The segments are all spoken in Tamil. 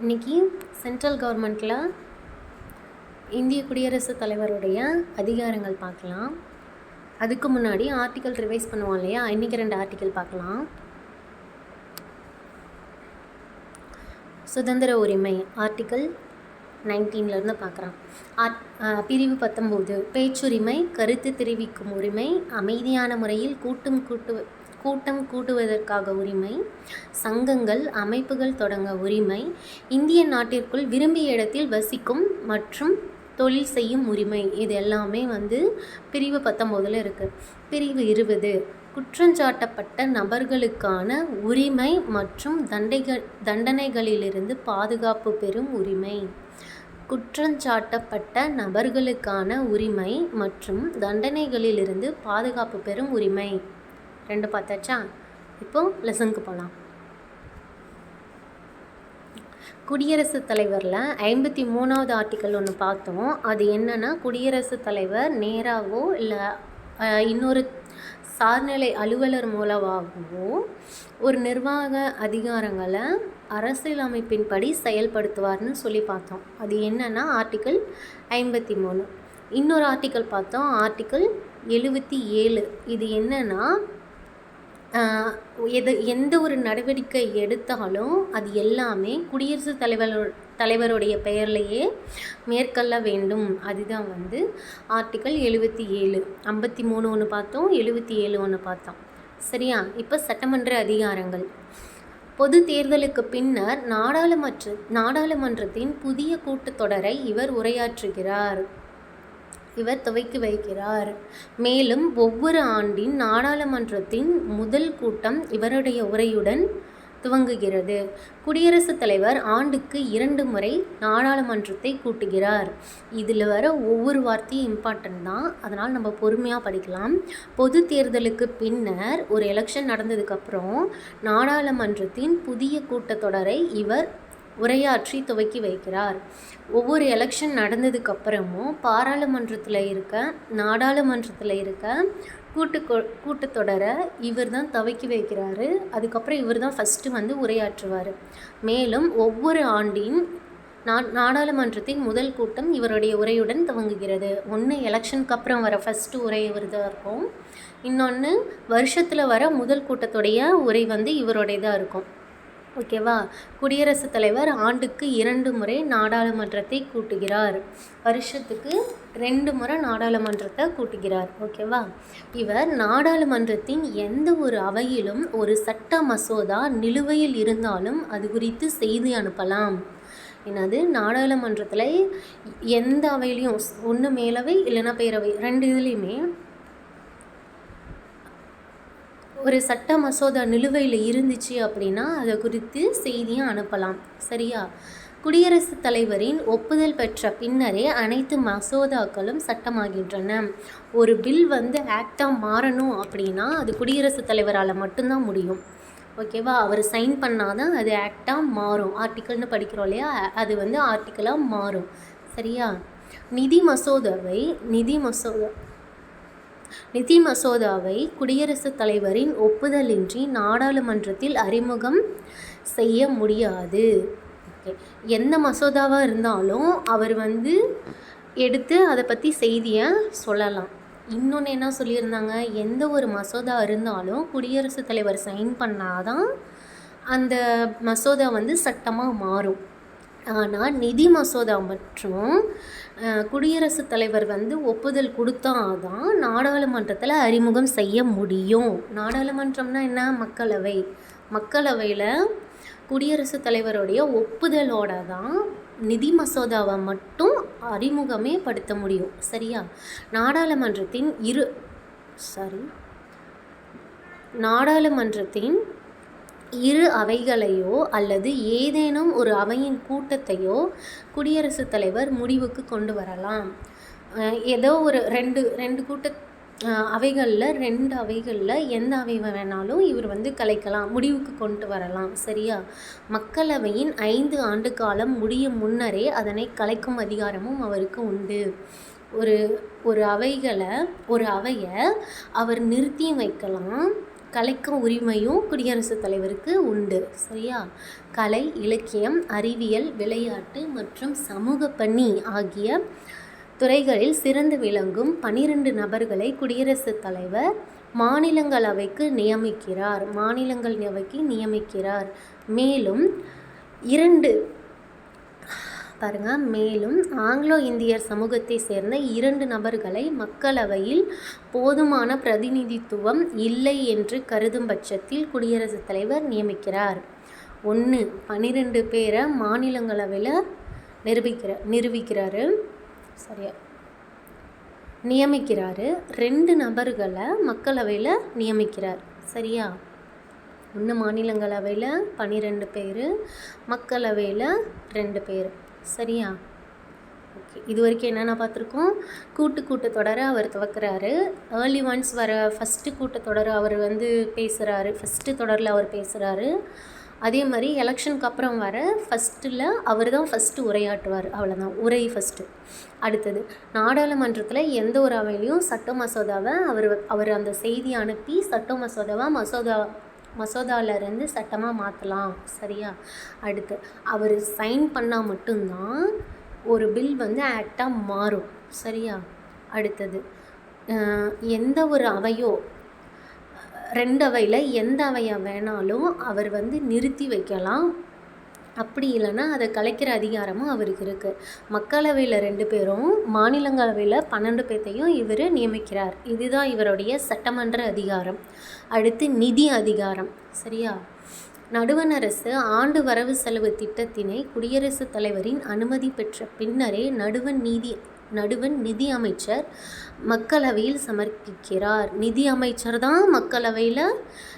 இன்றைக்கி சென்ட்ரல் கவர்மெண்ட்டில் இந்திய குடியரசுத் தலைவருடைய அதிகாரங்கள் பார்க்கலாம். அதுக்கு முன்னாடி ஆர்டிக்கல் ரிவைஸ் பண்ணுவோம் இல்லையா? இன்றைக்கி ரெண்டு ஆர்டிக்கல் பார்க்கலாம். சுதந்திர உரிமை ஆர்டிக்கல் நைன்டீன்லேருந்து பார்க்குறான் ஆர்ட் பிரிவு பத்தொம்போது பேச்சுரிமை கருத்து தெரிவிக்கும் உரிமை அமைதியான முறையில் கூட்டும் கூட்டு கூட்டம் கூட்டுவதற்காக உரிமை சங்கங்கள் அமைப்புகள் தொடங்க உரிமை இந்திய நாட்டிற்குள் விரும்பிய இடத்தில் வசிக்கும் மற்றும் தொழில் செய்யும் உரிமை. இது எல்லாமே வந்து பிரிவு பத்தொம்போதில் இருக்குது பிரிவு இருபது குற்றஞ்சாட்டப்பட்ட நபர்களுக்கான உரிமை மற்றும் தண்டைகள் தண்டனைகளிலிருந்து பாதுகாப்பு பெறும் உரிமை. குற்றஞ்சாட்டப்பட்ட நபர்களுக்கான உரிமை மற்றும் தண்டனைகளிலிருந்து பாதுகாப்பு பெறும் உரிமை. ரெண்டு பார்த்தாச்சா இப்போ லெசனுக்கு போகலாம் குடியரசுத் தலைவரில் ஐம்பத்தி மூணாவது ஆர்டிக்கல் ஒன்று பார்த்தோம். அது என்னென்னா குடியரசுத் தலைவர் நேராகவோ இல்லை இன்னொரு சார்நிலை அலுவலர் மூலமாகவோ ஒரு நிர்வாக அதிகாரங்களை அரசியலமைப்பின்படி செயல்படுத்துவார்னு சொல்லி பார்த்தோம். அது என்னென்னா ஆர்டிக்கல் ஐம்பத்தி மூணு. இன்னொரு ஆர்டிக்கல் பார்த்தோம். ஆர்டிக்கல் எழுபத்தி ஏழு. இது என்னென்னா எது எந்த ஒரு நடவடிக்கை எடுத்தாலும் அது எல்லாமே குடியரசுத் தலைவர் தலைவருடைய பெயர்லேயே மேற்கொள்ள வேண்டும். அதுதான் வந்து ஆர்டிக்கல் எழுபத்தி ஏழு. ஐம்பத்தி மூணு ஒன்று பார்த்தோம் எழுபத்தி ஏழு ஒன்று பார்த்தோம். சரியா? இப்போ சட்டமன்ற அதிகாரங்கள். பொது தேர்தலுக்கு பின்னர் நாடாளுமன்ற நாடாளுமன்றத்தின் புதிய கூட்டத்தொடரை இவர் உரையாற்றுகிறார். இவர் துவக்கி வைக்கிறார். மேலும் ஒவ்வொரு ஆண்டின் நாடாளுமன்றத்தின் முதல் கூட்டம் இவருடைய உரையுடன் துவங்குகிறது. குடியரசுத் தலைவர் ஆண்டுக்கு இரண்டு முறை நாடாளுமன்றத்தை கூட்டுகிறார். இதில் வர ஒவ்வொரு வார்த்தையும் இம்பார்ட்டன்ட் தான். அதனால் நம்ம பொறுமையாக படிக்கலாம். பொது தேர்தலுக்கு பின்னர் ஒரு எலெக்ஷன் நடந்ததுக்கப்புறம் நாடாளுமன்றத்தின் புதிய கூட்டத்தொடரை இவர் உரையாற்றி துவக்கி வைக்கிறார். ஒவ்வொரு எலெக்ஷன் நடந்ததுக்கப்புறமும் பாராளுமன்றத்தில் இருக்க நாடாளுமன்றத்தில் இருக்க கூட்டு கூட்டத்தொடரை இவர் தான் துவக்கி வைக்கிறாரு. அதுக்கப்புறம் இவர் தான் ஃபஸ்ட்டு வந்து உரையாற்றுவார். மேலும் ஒவ்வொரு ஆண்டின் நா நாடாளுமன்றத்தின் முதல் கூட்டம் இவருடைய உரையுடன் துவங்குகிறது. ஒன்று எலெக்ஷனுக்கு அப்புறம் வர ஃபஸ்ட்டு உரை இவர்தான் இருக்கும். இன்னொன்று வருஷத்தில் வர முதல் கூட்டத்துடைய உரை வந்து இவருடையதாக இருக்கும். ஓகேவா? குடியரசுத் தலைவர் ஆண்டுக்கு இரண்டு முறை நாடாளுமன்றத்தை கூட்டுகிறார். வருஷத்துக்கு ரெண்டு முறை நாடாளுமன்றத்தை கூட்டுகிறார். ஓகேவா? இவர் நாடாளுமன்றத்தின் எந்த ஒரு அவையிலும் ஒரு சட்ட மசோதா நிலுவையில் இருந்தாலும் அது குறித்து செய்தி அனுப்பலாம். என்னது? நாடாளுமன்றத்தில் எந்த அவையிலையும் ஒன்று மேலவை இல்லைன்னா பேரவை ரெண்டு இதுலேயுமே ஒரு சட்ட மசோதா நிலுவையில் இருந்துச்சு அப்படின்னா அதை குறித்து செய்தியும் அனுப்பலாம். சரியா? குடியரசுத் தலைவரின் ஒப்புதல் பெற்ற பின்னரே அனைத்து மசோதாக்களும் சட்டமாகின்றன. ஒரு பில் வந்து ஆக்டாக மாறணும் அப்படின்னா அது குடியரசுத் தலைவரால் மட்டும்தான் முடியும். ஓகேவா? அவர் சைன் பண்ணால் தான் அது ஆக்டாக மாறும். ஆர்டிக்கல்னு படிக்கிறோம் இல்லையா? அது வந்து ஆர்டிக்கலாக மாறும். சரியா? நிதி மசோதாவை நிதி மசோதா நிதி மசோதாவை குடியரசுத் தலைவரின் ஒப்புதலின்றி நாடாளுமன்றத்தில் அறிமுகம் செய்ய முடியாது. ஓகே. எந்த மசோதாவாக இருந்தாலும் அவர் வந்து எடுத்து அதை பற்றி செய்தியை சொல்லலாம். இன்னொன்று என்ன சொல்லியிருந்தாங்க? எந்த ஒரு மசோதா இருந்தாலும் குடியரசுத் தலைவர் சைன் பண்ணாதான் அந்த மசோதா வந்து சட்டமாக மாறும். ஆனால் நிதி மசோதா மற்றும் குடியரசுத் தலைவர் வந்து ஒப்புதல் கொடுத்தா தான் நாடாளுமன்றத்தில் அறிமுகம் செய்ய முடியும். நாடாளுமன்றம்னா என்ன? மக்களவை. மக்களவையில் குடியரசுத் தலைவருடைய ஒப்புதலோட தான் நிதி மசோதாவை மட்டும் அறிமுகமே படுத்த முடியும். சரியா? நாடாளுமன்றத்தின் இரு சாரி நாடாளுமன்றத்தின் இரு அவைகளையோ அல்லது ஏதேனும் ஒரு அவையின் கூட்டத்தையோ குடியரசுத் தலைவர் முடிவுக்கு கொண்டு வரலாம். ஏதோ ஒரு ரெண்டு ரெண்டு கூட்ட அவைகளில் ரெண்டு அவைகளில் எந்த அவை வேணாலும் இவர் வந்து கலைக்கலாம் முடிவுக்கு கொண்டு வரலாம் சரியா? மக்களவையின் ஐந்து ஆண்டு காலம் முடியும் முன்னரே அதனை கலைக்கும் அதிகாரமும் அவருக்கு உண்டு. ஒரு ஒரு அவைகளை ஒரு அவையை அவர் நிறுத்தியும் வைக்கலாம். கலைக்கும் உரிமையும் குடியரசுத் தலைவருக்கு உண்டு. சரியா? கலை இலக்கியம் அறிவியல் விளையாட்டு மற்றும் சமூக பணி ஆகிய துறைகளில் சிறந்து விளங்கும் பனிரெண்டு நபர்களை குடியரசுத் தலைவர் மாநிலங்களவைக்கு நியமிக்கிறார். மாநிலங்களவைக்கு நியமிக்கிறார். மேலும் இரண்டு பாருங்கள் மேலும் ஆங்கிலோ இந்தியர் சமூகத்தை சேர்ந்த இரண்டு நபர்களை மக்களவையில் போதுமான பிரதிநிதித்துவம் இல்லை என்று கருதும் பட்சத்தில் குடியரசுத் தலைவர் நியமிக்கிறார். ஒன்று பன்னிரெண்டு பேரை மாநிலங்களவையில் நிரூபிக்கிற நிரூபிக்கிறாரு. சரியா. நியமிக்கிறாரு. ரெண்டு நபர்களை மக்களவையில் நியமிக்கிறார். சரியா. ஒன்று மாநிலங்களவையில் பன்னிரெண்டு பேர் மக்களவையில் ரெண்டு பேர். சரியா? ஓகே இது வரைக்கும் என்னென்ன பார்த்துருக்கோம்? கூட்டு கூட்டத்தொடரை அவர் துவக்கிறாரு. ஏர்லி ஒன்ஸ் வர ஃபஸ்ட்டு கூட்டத்தொடர் அவர் வந்து பேசுகிறாரு ஃபஸ்ட்டு தொடரில் அவர் பேசுகிறாரு அதே மாதிரி எலெக்ஷனுக்கு அப்புறம் வர ஃபஸ்ட்டில் அவர் தான் ஃபஸ்ட்டு உரையாற்றுவார். அவ்வளோதான் உரை ஃபஸ்ட்டு அடுத்தது நாடாளுமன்றத்தில் எந்த ஒரு அவையிலையும் சட்ட மசோதாவை அவர் அவர் அந்த செய்தி அனுப்பி சட்ட மசோதாவை மசோதா மசோதாவிலேருந்து சட்டமாக மாற்றலாம் சரியா? அடுத்து அவர் சைன் பண்ணால் மட்டும்தான் ஒரு பில் வந்து ஆக்டாக மாறும். சரியா? அடுத்தது எந்த ஒரு அவையோ ரெண்டு அவையில் எந்த அவையை வேணாலும் அவர் வந்து நிறுத்தி வைக்கலாம். அப்படி இல்லைன்னா அதை கலைக்கிற அதிகாரமும் அவருக்கு இருக்குது மக்களவையில் ரெண்டு பேரும் மாநிலங்களவையில் பன்னெண்டு பேர்த்தையும் இவர் நியமிக்கிறார். இதுதான் இவருடைய சட்டமன்ற அதிகாரம். அடுத்து நிதி அதிகாரம். சரியா? நடுவண் அரசு ஆண்டு வரவு செலவு திட்டத்தினை குடியரசுத் தலைவரின் அனுமதி பெற்ற பின்னரே நடுவண் நீதி நடுவண் நிதி அமைச்சர் மக்களவையில் சமர்ப்பிக்கிறார். நிதி அமைச்சர் தான் மக்களவையில்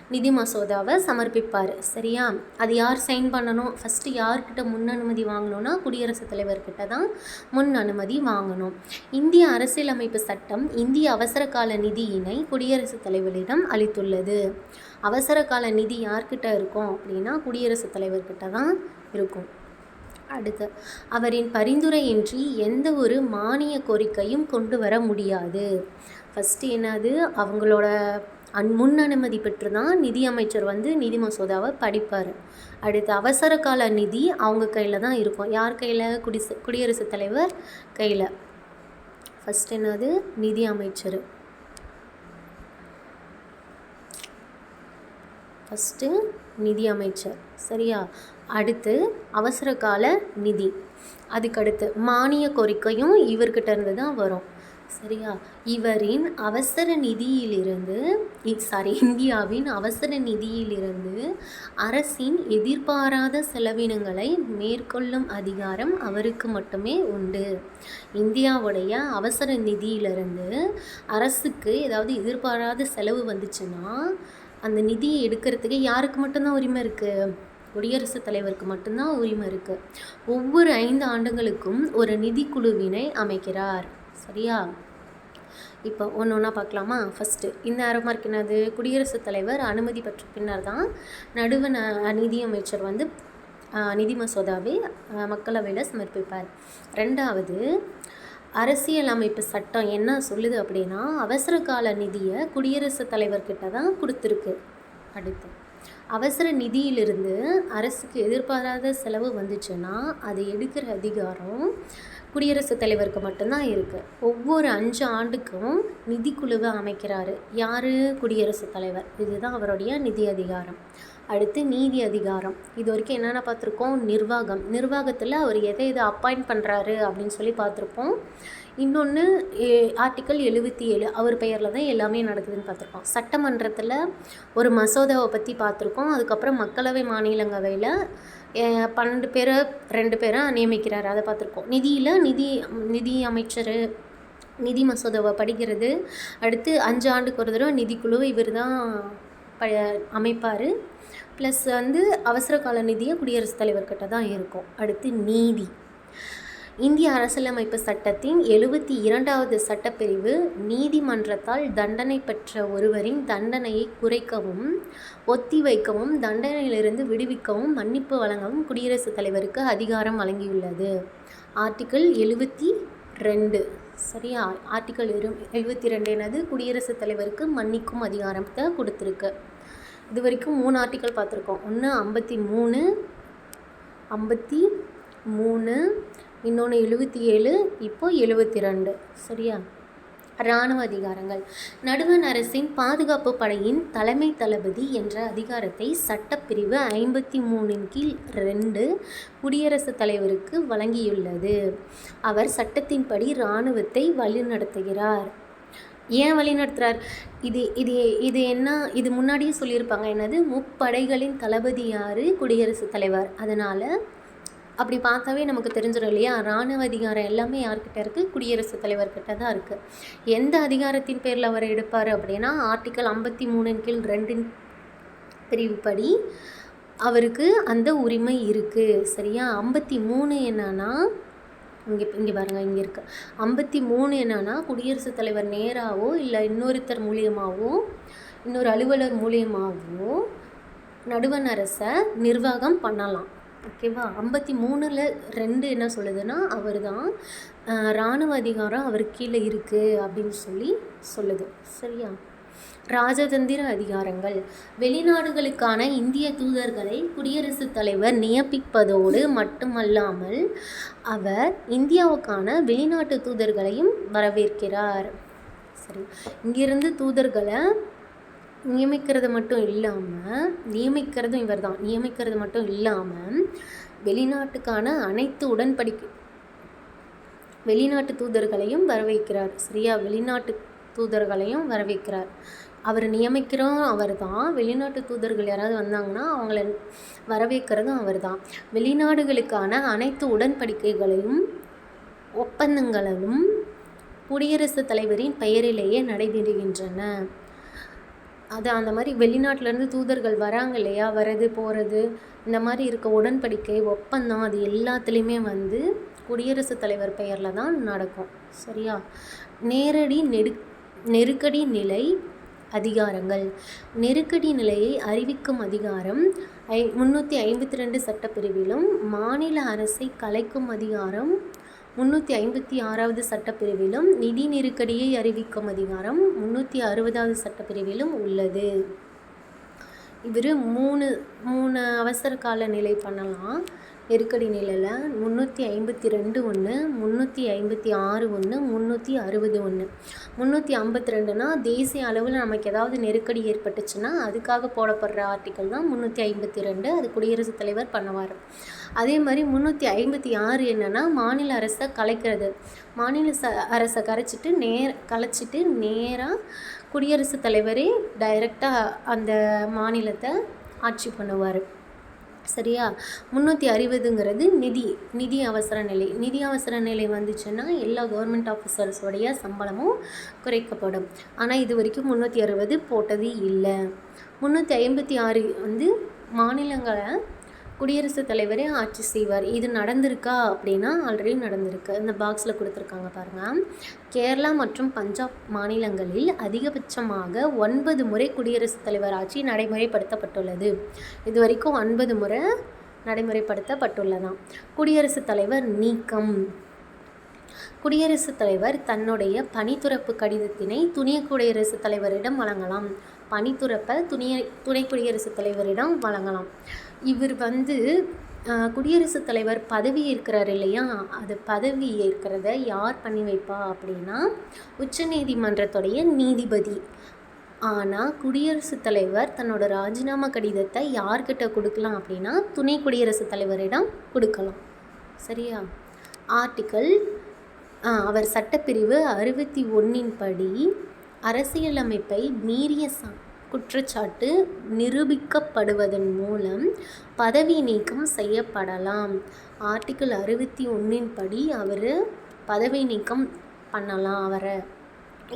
நிதி மசோதாவை சமர்ப்பிப்பார். சரியா? அது யார் சைன் பண்ணணும்? ஃபஸ்ட்டு யார்கிட்ட முன் அனுமதி வாங்கணும்னா குடியரசுத் தலைவர்கிட்ட தான் முன் அனுமதி வாங்கணும். இந்திய அரசியலமைப்பு சட்டம் இந்திய அவசர கால நிதியினை குடியரசுத் தலைவரிடம் அளித்துள்ளது. அவசர கால நிதி யார்கிட்ட இருக்கும் அப்படின்னா குடியரசுத் தலைவர்கிட்ட தான் இருக்கும். அடுத்து அவரின் பரிந்துரையின்றி எந்த ஒரு மானிய கோரிக்கையும் கொண்டு வர முடியாது. ஃபஸ்ட்டு என்னது? அவங்களோட அன் முன் அனுமதி பெற்று தான் நிதி அமைச்சர் வந்து நிதி மசோதாவை படிப்பார். அடுத்து அவசர கால நிதி அவங்க கையில் தான் இருக்கும். யார் கையில்? குடிச குடியரசுத் தலைவர் கையில். ஃபஸ்ட் என்னது? நிதி அமைச்சர். ஃபஸ்ட்டு நிதி அமைச்சர். சரியா? அடுத்து அவசர கால நிதி. அதுக்கடுத்து மானிய கோரிக்கையும் இவர்கிட்ட இருந்து தான் வரும். சரியா? இவரின் அவசர நிதியிலிருந்து சாரி இந்தியாவின் அவசர நிதியிலிருந்து அரசின் எதிர்பாராத செலவினங்களை மேற்கொள்ளும் அதிகாரம் அவருக்கு மட்டுமே உண்டு. இந்தியாவுடைய அவசர நிதியிலிருந்து அரசுக்கு ஏதாவது எதிர்பாராத செலவு வந்துச்சுன்னா அந்த நிதியை எடுக்கிறதுக்கு யாருக்கு மட்டும்தான் உரிமை இருக்குது குடியரசுத் தலைவருக்கு மட்டும்தான் உரிமை இருக்குது ஒவ்வொரு ஐந்து ஆண்டுகளுக்கும் ஒரு நிதிக்குழுவினை அமைக்கிறார். சரியா? இப்போ ஒன்று ஒன்றா பார்க்கலாமா? ஃபஸ்ட்டு இந்த அரோ மார்க் என்னது? குடியரசுத் தலைவர் அனுமதி பெற்ற பின்னர் தான் நடுவ நிதியமைச்சர் வந்து நிதி மசோதாவை மக்களவையில் சமர்ப்பிப்பார். ரெண்டாவது அரசியல் அமைப்பு சட்டம் என்ன சொல்லுது அப்படின்னா அவசர கால நிதியை குடியரசுத் தலைவர்கிட்ட தான் கொடுத்துருக்கு. அடுத்து. அவசர நிதியிலிருந்து அரசுக்கு எதிர்பாராத செலவு வந்துச்சுன்னா அதை எடுக்கிற அதிகாரம் குடியரசுத் தலைவருக்கு மட்டும்தான் இருக்குது ஒவ்வொரு அஞ்சு ஆண்டுக்கும் நிதிக்குழுவை அமைக்கிறாரு. யார்? குடியரசுத் தலைவர். இதுதான் அவருடைய நிதி அதிகாரம். அடுத்து நீதி அதிகாரம். இது வரைக்கும் என்னென்ன பார்த்துருக்கோம்? நிர்வாகம். நிர்வாகத்தில் அவர் எதை எதை அப்பாயிண்ட் பண்ணுறாரு அப்படின்னு சொல்லி பார்த்துருப்போம். இன்னொன்று ஆர்டிக்கல் எழுபத்தி ஏழு அவர் பெயரில் தான் எல்லாமே நடக்குதுன்னு பார்த்துருக்கோம். சட்டமன்றத்தில் ஒரு மசோதாவை பற்றி பார்த்துருக்கோம். அதுக்கப்புறம் மக்களவை மாநிலங்களவையில் பன்னெண்டு பேரை ரெண்டு பேரை நியமிக்கிறார். அதை பார்த்துருக்கோம். நிதியில் நிதி நிதி அமைச்சர் நிதி மசோதாவை படிக்கிறது. அடுத்து அஞ்சு ஆண்டுக்கு ஒரு தடவை நிதிக்குழு இவர் தான் ப அமைப்பார். ப்ளஸ் வந்து அவசர கால நிதியை குடியரசுத் தலைவர்கிட்ட தான் இருக்கும். அடுத்து நீதி. இந்திய அரசியலமைப்பு சட்டத்தின் எழுபத்தி இரண்டாவது சட்டப்பிரிவு நீதிமன்றத்தால் தண்டனை பெற்ற ஒருவரின் தண்டனையை குறைக்கவும் ஒத்திவைக்கவும் தண்டனையிலிருந்து விடுவிக்கவும் மன்னிப்பு வழங்கவும் குடியரசுத் தலைவருக்கு அதிகாரம் வழங்கியுள்ளது. ஆர்டிக்கிள் எழுபத்தி ரெண்டு. சரியா? ஆர்டிக்கல் இரு எழுபத்தி ரெண்டு என்னது? குடியரசுத் தலைவருக்கு மன்னிக்கும் அதிகாரத்தை கொடுத்துருக்கு. இது வரைக்கும் மூணு ஆர்டிக்கல் பார்த்துருக்கோம். ஒன்று ஐம்பத்தி மூணு ஐம்பத்தி மூணு இன்னொன்று எழுபத்தி ஏழு இப்போ எழுபத்தி ரெண்டு. சரியா? இராணுவ அதிகாரங்கள். நடுவண் அரசின் பாதுகாப்பு படையின் தலைமை தளபதி என்ற அதிகாரத்தை சட்டப்பிரிவு ஐம்பத்தி மூணின் கீழ் ரெண்டு குடியரசுத் தலைவருக்கு வழங்கியுள்ளது. அவர் சட்டத்தின்படி இராணுவத்தை வழிநடத்துகிறார். ஏன் வழிநடத்துகிறார் இது இது இது என்ன இது முன்னாடியே சொல்லியிருப்பாங்க. என்னது? முப்படைகளின் தளபதி யார்? குடியரசுத் தலைவர். அதனால் அப்படி பார்த்தாவே நமக்கு தெரிஞ்சிடும் இல்லையா? இராணுவ அதிகாரம் எல்லாமே யார்கிட்ட இருக்குது குடியரசுத் தலைவர்கிட்ட தான் இருக்குது எந்த அதிகாரத்தின் பேரில் அவர் எடுப்பார் அப்படின்னா ஆர்டிக்கல் ஐம்பத்தி மூணின் கீழ் ரெண்டின் பிரிவுப்படி அவருக்கு அந்த உரிமை இருக்குது சரியா? ஐம்பத்தி மூணு என்னன்னா இங்கே இங்கே பாருங்கள் இங்கே இருக்கு. ஐம்பத்தி மூணு என்னன்னா குடியரசுத் தலைவர் நேராகவோ இல்லை இன்னொருத்தர் மூலியமாகவோ இன்னொரு அலுவலர் மூலியமாகவோ நடுவண் அரசை நிர்வாகம் பண்ணலாம். ஓகேவா? ஐம்பத்தி மூணில் ரெண்டு என்ன சொல்லுதுன்னா அவர் தான் இராணுவ அதிகாரம் அவர் கீழே இருக்குது அப்படின்னு சொல்லி சொல்லுது. சரியா? ராஜதந்திர அதிகாரங்கள். வெளிநாடுகளுக்கான இந்திய தூதர்களை குடியரசுத் தலைவர் நியமிப்பதோடு மட்டுமல்லாமல் அவர் இந்தியாவுக்கான வெளிநாட்டு தூதர்களையும் வரவேற்கிறார். சரி. இங்கிருந்து தூதர்களை நியமிக்கிறது மட்டும் இல்லாமல் நியமிக்கிறதும் இவர் தான் நியமிக்கிறது மட்டும் இல்லாமல் வெளிநாட்டுக்கான அனைத்து உடன்படிக்கை வெளிநாட்டு தூதர்களையும் வரவேற்கிறார். சரியா வெளிநாட்டு தூதர்களையும் வரவேற்கிறார். அவர் நியமிக்கிறோம் அவர் தான் வெளிநாட்டு தூதர்கள் யாராவது வந்தாங்கன்னா அவங்கள வரவேற்கிறதும் அவர் தான் வெளிநாடுகளுக்கான அனைத்து உடன்படிக்கைகளையும் ஒப்பந்தங்களும் குடியரசுத் தலைவரின் பெயரிலேயே நடைபெறுகின்றன. அது அந்த மாதிரி வெளிநாட்டிலேருந்து தூதர்கள் வராங்க இல்லையா? வர்றது போகிறது இந்த மாதிரி இருக்க உடன்படிக்கை ஒப்பந்தம் அது எல்லாத்துலேயுமே வந்து குடியரசுத் தலைவர் பெயரில் தான் நடக்கும். சரியா? நேரடி நெடு நெருக்கடி நிலை அதிகாரங்கள். நெருக்கடி நிலையை அறிவிக்கும் அதிகாரம் ஐ முந்நூற்றி ஐம்பத்தி ரெண்டு சட்டப்பிரிவிலும் மாநில அரசை கலைக்கும் அதிகாரம் முந்நூற்றி ஐம்பத்தி ஆறாவது சட்டப்பிரிவிலும் நிதி நெருக்கடியை அறிவிக்கும் அதிகாரம் முந்நூற்றி அறுபதாவது சட்டப்பிரிவிலும் உள்ளது. இவர் மூணு மூணு அவசர கால நிலை பண்ணலாம். நெருக்கடி நிலையில் முந்நூற்றி ஐம்பத்தி ரெண்டு ஒன்று முந்நூற்றி ஐம்பத்தி ஆறு ஒன்று முந்நூற்றி அறுபது ஒன்று முந்நூற்றி ஐம்பத்தி ரெண்டுனா தேசிய அளவில் நமக்கு ஏதாவது நெருக்கடி ஏற்பட்டுச்சுன்னா அதுக்காக போடப்படுற ஆர்டிக்கல் தான் முந்நூற்றி ஐம்பத்தி ரெண்டு அது குடியரசுத் தலைவர் பண்ணுவார். அதே மாதிரி முந்நூற்றி ஐம்பத்தி ஆறு என்னென்னா மாநில அரசை கலைக்கிறது. மாநில ச அரசை கரைச்சிட்டு நேர் கலைச்சிட்டு நேராக குடியரசுத் தலைவரே டைரெக்டாக அந்த மாநிலத்தை ஆட்சி பண்ணுவார். சரியா? முந்நூற்றி அறுபதுங்கிறது நிதி நிதி அவசர நிலை. நிதி அவசர நிலை வந்துச்சுன்னா எல்லா கவர்மெண்ட் ஆஃபீஸர்ஸோடைய சம்பளமும் குறைக்கப்படும். ஆனால் இது வரைக்கும் முந்நூற்றி அறுபது போட்டது இல்லை. முந்நூற்றி ஐம்பத்தி ஆறு வந்து மாநிலங்களை குடியரசுத் தலைவரே ஆட்சி செய்வார். இது நடந்திருக்கா அப்படின்னா ஆல்ரெடி நடந்திருக்கு. இந்த பாக்ஸில் கொடுத்துருக்காங்க பாருங்கள் கேரளா மற்றும் பஞ்சாப் மாநிலங்களில் அதிகபட்சமாக ஒன்பது முறை குடியரசுத் தலைவர் ஆட்சி நடைமுறைப்படுத்தப்பட்டுள்ளது. இது வரைக்கும் ஒன்பது முறை நடைமுறைப்படுத்தப்பட்டுள்ளதாம். குடியரசுத் தலைவர் நீக்கம். குடியரசுத் தலைவர் தன்னுடைய பணித்துறப்பு கடிதத்தினை துணை குடியரசுத் தலைவரிடம் வழங்கலாம். பணித்துறப்பை துணியை துணை குடியரசுத் தலைவரிடம் வழங்கலாம். இவர் வந்து குடியரசுத் தலைவர் பதவி ஏற்கிறார் இல்லையா? அது பதவி ஏற்கிறத யார் பண்ணி வைப்பா அப்படின்னா உச்சநீதிமன்றத்துடைய நீதிபதி. ஆனால் குடியரசுத் தலைவர் தன்னோட ராஜினாமா கடிதத்தை யார்கிட்ட கொடுக்கலாம் அப்படின்னா துணை குடியரசுத் தலைவரிடம் கொடுக்கலாம். சரியா? ஆர்டிக்கல் அவர் சட்டப்பிரிவு அறுபத்தி ஒன்றின் படி அரசியலமைப்பை மீறிய ச குற்றச்சாட்டு நிரூபிக்கப்படுவதன் மூலம் பதவி நீக்கம் செய்யப்படலாம். ஆர்டிக்கிள் அறுபத்தி ஒன்றின் படி அவர் பதவி நீக்கம் பண்ணலாம் அவரை.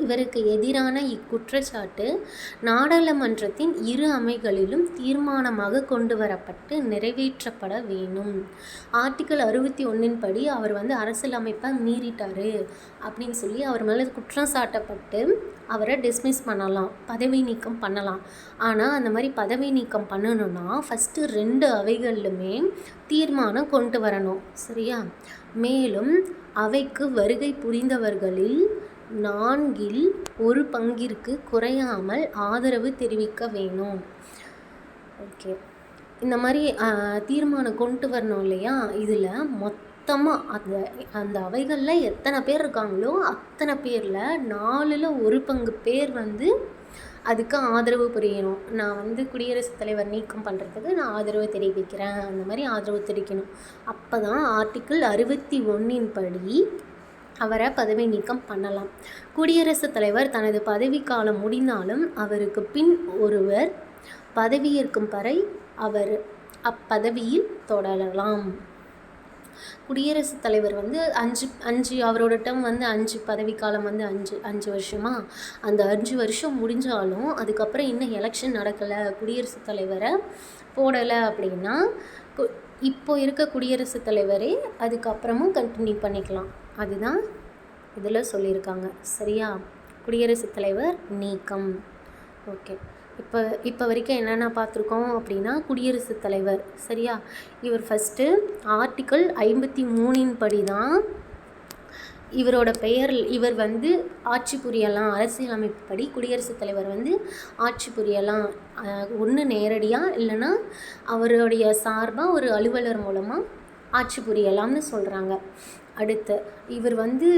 இவருக்கு எதிரான இக்குற்றச்சாட்டு நாடாளுமன்றத்தின் இரு அவைகளிலும் தீர்மானமாக கொண்டு வரப்பட்டு நிறைவேற்றப்பட வேணும் ஆர்டிக்கல் அறுபத்தி ஒன்றின் படி அவர் வந்து அரசியலமைப்பை மீறிட்டார் அப்படின்னு சொல்லி அவர் மேலே குற்றம் சாட்டப்பட்டு அவரை டிஸ்மிஸ் பண்ணலாம் பதவி நீக்கம் பண்ணலாம். ஆனால் அந்த மாதிரி பதவி நீக்கம் பண்ணணும்னா ஃபஸ்ட்டு ரெண்டு அவைகளிலுமே தீர்மானம் கொண்டு வரணும் சரியா? மேலும் அவைக்கு வருகை புரிந்தவர்களில் நான்கில் ஒரு பங்கிற்கு குறையாமல் ஆதரவு தெரிவிக்க வேணும். ஓகே. இந்த மாதிரி தீர்மானம் கொண்டு வரணும் இல்லையா? இதில் மொத்தமாக அந்த அந்த அவைகளில் எத்தனை பேர் இருக்காங்களோ அத்தனை பேரில் நாலில் ஒரு பங்கு பேர் வந்து அதுக்கு ஆதரவு புரியணும். நான் வந்து குடியரசுத் தலைவர் நீக்கம் பண்ணுறதுக்கு நான் ஆதரவு தெரிவிக்கிறேன். அந்த மாதிரி ஆதரவு தெரிவிக்கணும். அப்போ தான் ஆர்டிக்கிள் அறுபத்தி ஒன்றின் படி அவரை பதவி நீக்கம் பண்ணலாம். குடியரசுத் தலைவர் தனது பதவிக்காலம் முடிந்தாலும் அவருக்கு பின் ஒருவர் பதவியேற்கும் வரை அவர் அப்பதவியில் தொடரலாம். குடியரசுத் தலைவர் வந்து அஞ்சு அஞ்சு அவரோட டேர்ம் வந்து அஞ்சு பதவிக்காலம் வந்து அஞ்சு அஞ்சு வருஷமா? அந்த அஞ்சு வருஷம் முடிஞ்சாலும் அதுக்கப்புறம் இன்னும் எலெக்ஷன் நடக்கலை குடியரசுத் தலைவரை போடலை அப்படின்னா இப்போ இருக்க குடியரசுத் தலைவரே அதுக்கப்புறமும் கண்டினியூ பண்ணிக்கலாம். அதுதான் இதில் சொல்லியிருக்காங்க. சரியா? குடியரசுத் தலைவர் நீக்கம். ஓகே. இப்போ இப்போ வரைக்கும் என்னென்ன பார்த்துருக்கோம் அப்படின்னா குடியரசுத் தலைவர். சரியா? இவர் ஃபஸ்ட்டு ஆர்டிக்கல் ஐம்பத்தி மூணின் படி தான் இவரோட பெயர் இவர் வந்து ஆட்சி புரியலாம் அரசியலமைப்பு படி குடியரசுத் தலைவர் வந்து ஆட்சி புரியலாம். ஒன்று நேரடியாக இல்லைன்னா அவருடைய சார்பாக ஒரு அலுவலர் மூலமாக ஆட்சி புரியலாம்னு சொல்கிறாங்க அடுத்து இவர் வந்து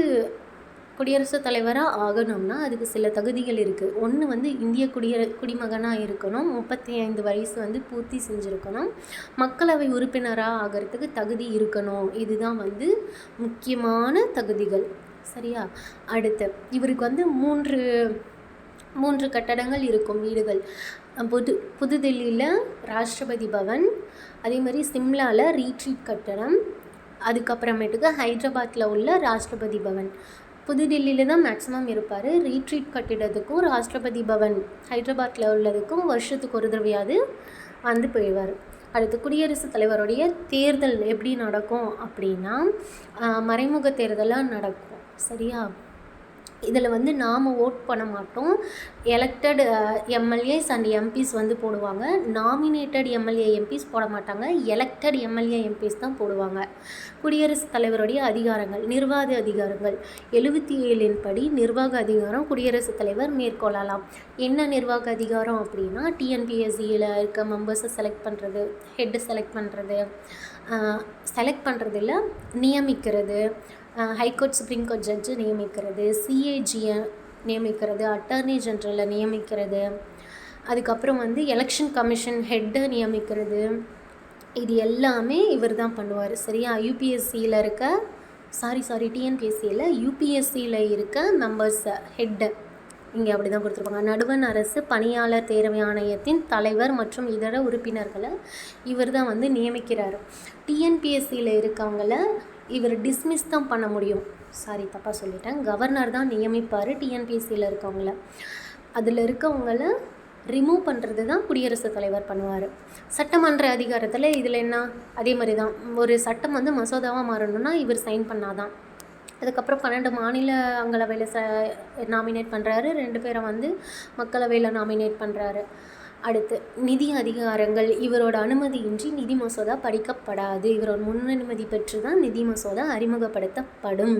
குடியரசுத் தலைவராக ஆகணும்னா அதுக்கு சில தகுதிகள் இருக்குது ஒன்று வந்து இந்திய குடியர குடிமகனாக இருக்கணும். முப்பத்தி ஐந்து வயசு வந்து பூர்த்தி செஞ்சுருக்கணும். மக்களவை உறுப்பினராக ஆகிறதுக்கு தகுதி இருக்கணும். இதுதான் வந்து முக்கியமான தகுதிகள். சரியா? அடுத்து இவருக்கு வந்து மூன்று மூன்று கட்டடங்கள் இருக்கும் வீடுகள். புது புதுதில்லியில் ராஷ்டிரபதி பவன் அதே மாதிரி சிம்லாவில் ரீட்ரீட் கட்டடம் அதுக்கப்புறமேட்டுக்கு ஹைதராபாத்தில் உள்ள ராஷ்டிரபதி பவன். புதுடில்லியில் தான் மேக்ஸிமம் இருப்பார். ரீட்ரீட் கட்டிடத்துக்கும் ராஷ்டிரபதி பவன் ஹைதராபாத்தில் உள்ளதுக்கும் வருஷத்துக்கு ஒரு தடவையாவது வந்து போயிடுவார். அடுத்து குடியரசுத் தலைவருடைய தேர்தல் எப்படி நடக்கும் அப்படின்னா மறைமுக தேர்தலாக நடக்கும். சரியா? இதில் வந்து நாம் ஓட் பண்ண மாட்டோம். எலெக்டட் எம்எல்ஏஸ் அண்ட் எம்பிஸ் வந்து போடுவாங்க. நாமினேட்டட் எம்எல்ஏ எம்பிஸ் போட மாட்டாங்க. எலெக்டட் எம்எல்ஏ எம்பிஸ் தான் போடுவாங்க. குடியரசுத் தலைவருடைய அதிகாரங்கள் நிர்வாக அதிகாரங்கள். எழுபத்தி ஏழின் படி நிர்வாக அதிகாரம் குடியரசுத் தலைவர் மேற்கொள்ளலாம். என்ன நிர்வாக அதிகாரம் அப்படின்னா டிஎன்பிஎஸ்சியில் இருக்க மெம்பர்ஸை செலக்ட் பண்ணுறது ஹெட்டு செலக்ட் பண்ணுறது செலக்ட் பண்ணுறதில்ல நியமிக்கிறது. High court supreme court judge நியமிக்கிறது சிஏஜியை நியமிக்கிறது அட்டார்னி ஜென்ரலை நியமிக்கிறது. அதுக்கப்புறம் வந்து எலெக்ஷன் கமிஷன் ஹெட்டை நியமிக்கிறது. இது எல்லாமே இவர் தான் பண்ணுவார். சரியா? யூபிஎஸ்சியில் இருக்க சாரி சாரி டிஎன்பிஎஸ்சியில் யூபிஎஸ்சியில் இருக்க மெம்பர்ஸை ஹெட்டை இங்கே அப்படி தான் கொடுத்துருப்பாங்க. நடுவண் அரசு பணியாளர் தேர்வு ஆணையத்தின் தலைவர் மற்றும் இதர உறுப்பினர்களை இவர் தான் வந்து நியமிக்கிறார். டிஎன்பிஎஸ்சியில் இருக்கவங்கள இவர் டிஸ்மிஸ் தான் பண்ண முடியும். சாரி தப்பாக சொல்லிட்டேன். கவர்னர் தான் நியமிப்பார் டிஎன்பிஎஸ்சியில் இருக்கவங்கள. அதில் இருக்கவங்கள ரிமூவ் பண்ணுறது தான் குடியரசுத் தலைவர் பண்ணுவார். சட்டமன்ற அதிகாரத்தில் இதில் என்ன? அதே மாதிரி தான் ஒரு சட்டம் வந்து மசோதாவாக மாறணும்னா இவர் சைன் பண்ணாதான். அதுக்கப்புறம் பன்னெண்டு மாநில அங்களவையில் ச நாமினேட் பண்ணுறாரு ரெண்டு பேரை வந்து மக்களவையில் நாமினேட் பண்ணுறாரு அடுத்து நிதி அதிகாரங்கள். இவரோட அனுமதியின்றி நிதி மசோதா படிக்கப்படாது இவரோட முன்னனுமதி பெற்று தான் நிதி மசோதா அறிமுகப்படுத்தப்படும்.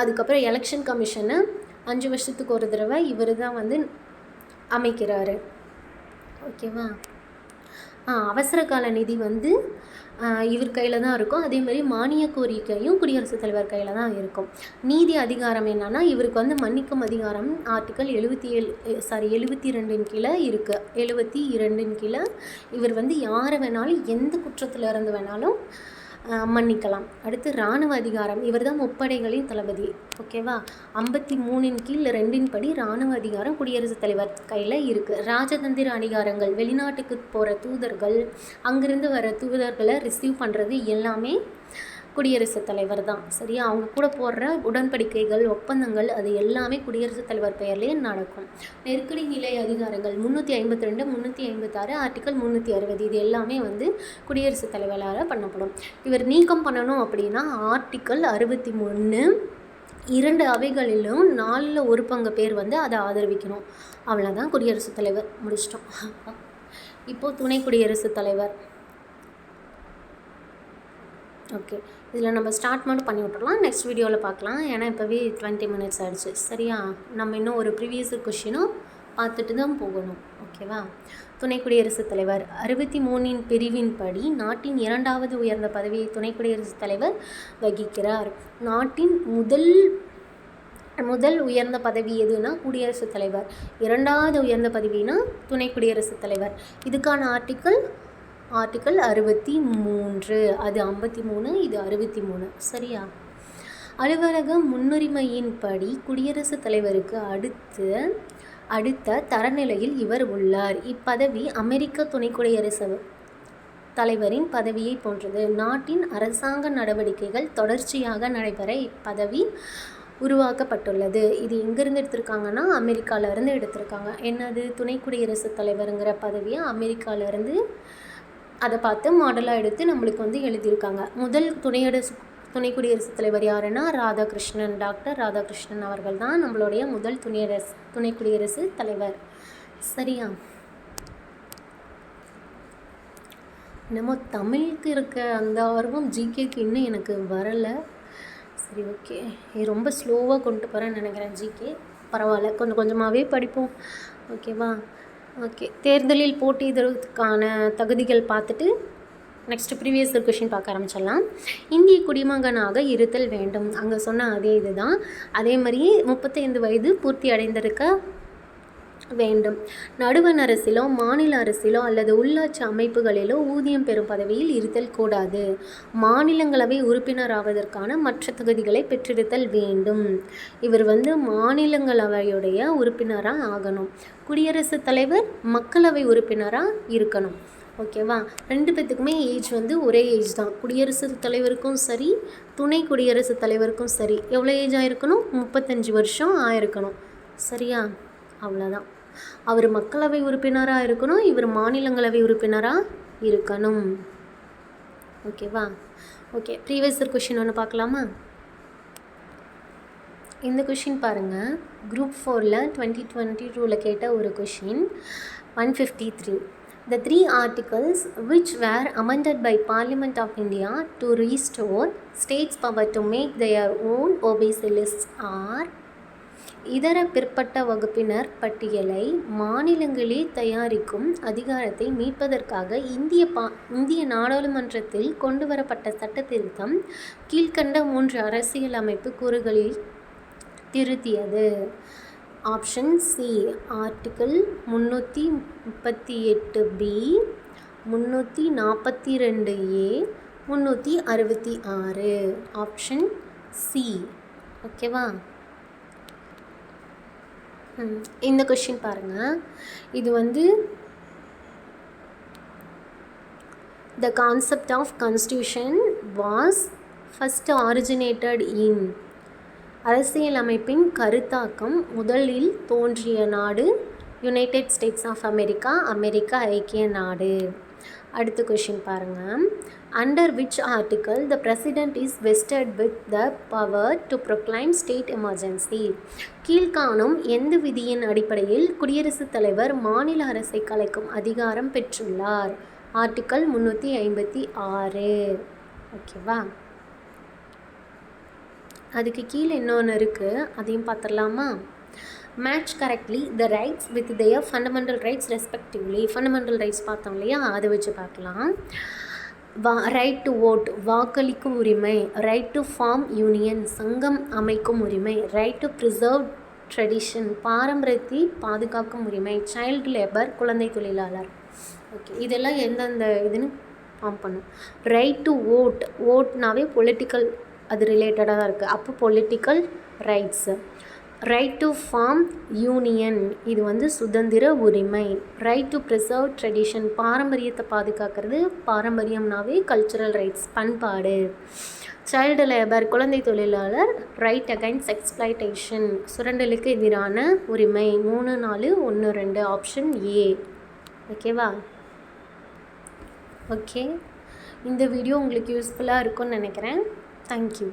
அதுக்கப்புறம் எலெக்ஷன் கமிஷனை அஞ்சு வருஷத்துக்கு ஒரு தடவை இவர் தான் வந்து அமைக்கிறாரு. ஓகேவா அவசர கால நிதி வந்து இவர் கையில் தான் இருக்கும். அதே மாதிரி மானிய கோரிக்கையும் குடியரசுத் தலைவர் கையில் தான் இருக்கும். நீதி அதிகாரம் என்னன்னா இவருக்கு வந்து மன்னிக்கும் அதிகாரம் ஆர்டிக்கல் எழுபத்தி ஏழு சாரி எழுபத்தி ரெண்டின் கீழே இருக்குது எழுபத்தி இரண்டின் கீழே இவர் வந்து யாரை வேணாலும் எந்த குற்றத்தில் இருந்து வேணாலும் மன்னிக்கலாம். அடுத்து இராணுவ அதிகாரம். இவர் தான் முப்படைகளின் தளபதி. ஓகேவா ஐம்பத்தி மூணின் கீழ் ரெண்டின் படி இராணுவ அதிகாரம் குடியரசுத் தலைவர் கையில் இருக்குது ராஜதந்திர அதிகாரங்கள் வெளிநாட்டுக்கு போகிற தூதர்கள் அங்கிருந்து வர தூதர்களை ரிசீவ் பண்ணுறது எல்லாமே குடியரசுத் தலைவர் தான் சரியா? அவங்க கூட போடுற உடன்படிக்கைகள் ஒப்பந்தங்கள் அது எல்லாமே குடியரசுத் தலைவர் பெயர்லேயே நடக்கும். நெருக்கடி நிலை அதிகாரங்கள் முந்நூற்றி ஐம்பத்தி ரெண்டு முந்நூற்றி ஐம்பத்தாறு ஆர்டிக்கல் முந்நூற்றி அறுபது இது எல்லாமே வந்து குடியரசுத் தலைவரால் பண்ணப்படும். இவர் நீக்கம் பண்ணணும் அப்படின்னா ஆர்டிக்கல் அறுபத்தி மூணு இரண்டு அவைகளிலும் நாலில் ஒரு பங்கு பேர் வந்து அதை ஆதரவிக்கணும். அவ்வளோதான் குடியரசுத் தலைவர் முடிச்சிட்டோம். இப்போது துணை குடியரசுத் தலைவர். ஓகே. இதில் நம்ம ஸ்டார்ட் மட்டும் பண்ணி விட்டுடலாம் நெக்ஸ்ட் வீடியோவில் பார்க்கலாம். ஏன்னா இப்போவே டுவெண்ட்டி மினிட்ஸ் ஆயிடுச்சு. சரியா? நம்ம இன்னும் ஒரு ப்ரீவியஸ் கொஷினும் பார்த்துட்டு தான் போகணும். ஓகேவா? துணை குடியரசுத் தலைவர் அறுபத்தி மூணின் பிரிவின்படி நாட்டின் இரண்டாவது உயர்ந்த பதவியை துணை குடியரசுத் தலைவர் வகிக்கிறார். நாட்டின் முதல் முதல் உயர்ந்த பதவி எதுனா குடியரசுத் தலைவர். இரண்டாவது உயர்ந்த பதவினா துணை குடியரசுத் தலைவர். இதுக்கான ஆர்டிக்கல் ஆர்டிக்கல் அறுபத்தி மூன்று. அது ஐம்பத்தி மூணு இது அறுபத்தி மூணு. சரியா? அலுவலக முன்னுரிமையின்படி குடியரசுத் தலைவருக்கு அடுத்து அடுத்த தரநிலையில் இவர் உள்ளார். இப்பதவி அமெரிக்க துணை குடியரசு தலைவரின் பதவியை போன்றது. நாட்டின் அரசாங்க நடவடிக்கைகள் தொடர்ச்சியாக நடைபெற இப்பதவி உருவாக்கப்பட்டுள்ளது. இது எங்கேருந்து எடுத்திருக்காங்கன்னா அமெரிக்காவிலேருந்து எடுத்திருக்காங்க. என்னது? துணை குடியரசுத் தலைவருங்கிற பதவியை அமெரிக்காவிலேருந்து அதை பார்த்து மாடலாக எடுத்து நம்மளுக்கு வந்து எழுதியிருக்காங்க. முதல் துணையரசு துணை குடியரசுத் தலைவர் யாருன்னா ராதாகிருஷ்ணன் டாக்டர் ராதாகிருஷ்ணன் அவர்கள் தான் நம்மளுடைய முதல் துணையரசு துணை குடியரசு தலைவர். சரியா? நம்ம தமிழுக்கு இருக்க அந்த ஆர்வம் ஜிகேக்கு இன்னும் எனக்கு வரலை. சரி ஓகே. ரொம்ப ஸ்லோவாக கொண்டு போகிறேன்னு நினைக்கிறேன் ஜிகே. பரவாயில்ல. கொஞ்சம் கொஞ்சமாகவே படிப்போம். ஓகேவா? ஓகே. தேர்தலில் போட்டியிடுவதற்கான தகுதிகள் பார்த்துட்டு நெக்ஸ்ட்டு ப்ரீவியஸ் கொஷின் பார்க்க ஆரம்பிச்சிடலாம். இந்திய குடிமகனாக இருத்தல் வேண்டும். அங்கே சொன்ன அதே இது தான் அதே மாதிரி முப்பத்தைந்து வயது பூர்த்தி அடைந்திருக்க வேண்டும். நடுவண் அரசிலோ மாநில அரசிலோ அல்லது உள்ளாட்சி அமைப்புகளிலோ ஊதியம் பெறும் பதவியில் இருத்தல் கூடாது. மாநிலங்களவை உறுப்பினர் ஆவதற்கான மற்ற தகுதிகளை பெற்றிருத்தல் வேண்டும். இவர் வந்து மாநிலங்களவையுடைய உறுப்பினராக ஆகணும். குடியரசுத் தலைவர் மக்களவை உறுப்பினராக இருக்கணும். ஓகேவா ரெண்டு பேத்துக்குமே ஏஜ் வந்து ஒரே ஏஜ் தான். குடியரசுத் தலைவருக்கும் சரி துணை குடியரசுத் தலைவருக்கும் சரி. எவ்வளோ ஏஜ் ஆயிருக்கணும்? முப்பத்தஞ்சு வருஷம் ஆயிருக்கணும். சரியா? அவ்வளோதான் அவர் மக்களவை உறுப்பினராக இருக்கணும் இவர் மாநிலங்களவை உறுப்பினராக இருக்கணும். ஓகேவா? ஓகே ப்ரீவியஸ் கொஷின் ஒன்று பார்க்கலாமா? இந்த கொஷின் பாருங்கள் குரூப் ஃபோரில் டுவெண்ட்டி டுவெண்ட்டி டூவில் கேட்ட ஒரு question one fifty three the three articles which were amended by parliament of India to restore states power to make their own OBC list or இதர பிற்பட்ட வகுப்பினர் பட்டியலை மாநிலங்களே தயாரிக்கும் அதிகாரத்தை மீட்பதற்காக இந்திய பா இந்திய நாடாளுமன்றத்தில் கொண்டு வரப்பட்ட சட்ட திருத்தம் கீழ்கண்ட மூன்று அரசியல் அமைப்பு கூறுகளில் திருத்தியது. ஆப்ஷன் சி ஆர்டிக்கிள் முந்நூற்றி முப்பத்தி எட்டு பி முந்நூற்றி நாற்பத்தி ரெண்டு ஏ முந்நூற்றி அறுபத்தி ஆறு. ஆப்ஷன் சி ஓகேவா? இந்த கொஷின் பாருங்கள் இது வந்து the concept of constitution was first originated in அரசியல் அமைப்பின் கருத்தாக்கம் முதலில் தோன்றிய நாடு United States of America America ஐக்கிய நாடு. அடுத்த கொஷின் பாருங்கள் under which article the president is vested with the power to proclaim state emergency கீழ்காணும் எந்த விதியின் அடிப்படையில் குடியரசுத் தலைவர் மாநில அரசை கலைக்கும் அதிகாரம் பெற்றுள்ளார்? ஆர்டிக்கல் முந்நூற்றி ஐம்பத்தி ஆறு. ஓகேவா அதுக்கு கீழே இன்னொன்று இருக்குது அதையும் பார்த்துடலாமா? Match correctly the rights with their fundamental rights respectively fundamental rights பார்த்தோம் இல்லையா? அதை வச்சு பார்க்கலாம். வா ரைட் டு ஓட் வாக்களிக்கும் உரிமை ரைட் டு ஃபார்ம் யூனியன் சங்கம் அமைக்கும் உரிமை ரைட் டு ப்ரிசர்வ் ட்ரெடிஷன் பாரம்பரியத்தை பாதுகாக்கும் உரிமை சைல்டு லேபர் குழந்தை தொழிலாளர். ஓகே இதெல்லாம் எந்தெந்த இதுன்னு ஃபார்ம் பண்ணும். ரைட் டு ஓட் ஓட்னாவே பொலிட்டிக்கல் அது ரிலேட்டடாக தான் இருக்குது அப்போ political rights right to form union இது வந்து சுதந்திர உரிமை. ரைட் டு ப்ரிசர்வ் ட்ரெடிஷன் பாரம்பரியத்தை பாதுகாக்கிறது பாரம்பரியம்னாவே கல்ச்சுரல் ரைட்ஸ் பண்பாடு. சைல்டு லேபர் குழந்தை தொழிலாளர் ரைட் அகைன்ஸ்ட் எக்ஸ்பிளைட்டேஷன் சுரண்டலுக்கு எதிரான உரிமை. மூணு நாலு ஒன்று ரெண்டு ஆப்ஷன் ஏ ஓகேவா ஓகே இந்த வீடியோ உங்களுக்கு யூஸ்ஃபுல்லாக இருக்கும்னு நினைக்கிறேன். தேங்க்யூ